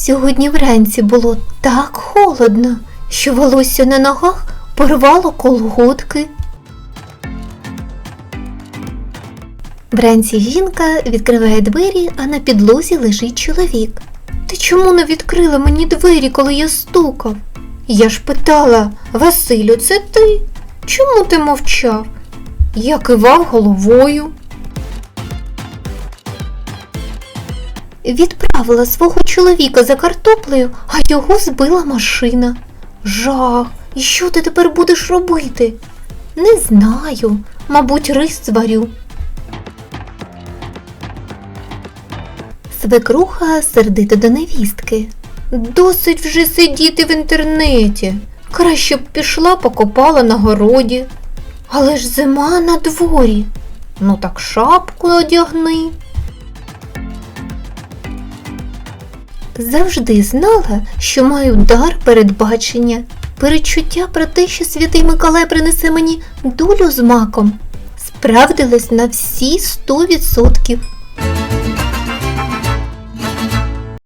Сьогодні вранці було так холодно, що волосся на ногах порвало колготки. Вранці жінка відкриває двері, а на підлозі лежить чоловік. Ти чому не відкрила мені двері, коли я стукав? Я ж питала, Василю, це ти? Чому ти мовчав? Я кивав головою. Відправила свого чоловіка за картоплею, а його збила машина. Жах, і що ти тепер будеш робити? Не знаю, мабуть, рис зварю. Свекруха сердито до невістки. Досить вже сидіти в інтернеті. Краще б пішла покопала на городі. Але ж зима на дворі. Ну так шапку одягни. Завжди знала, що маю дар передбачення, перечуття про те, що святий Миколай принесе мені долю з маком. Справдилось на всі сто відсотків.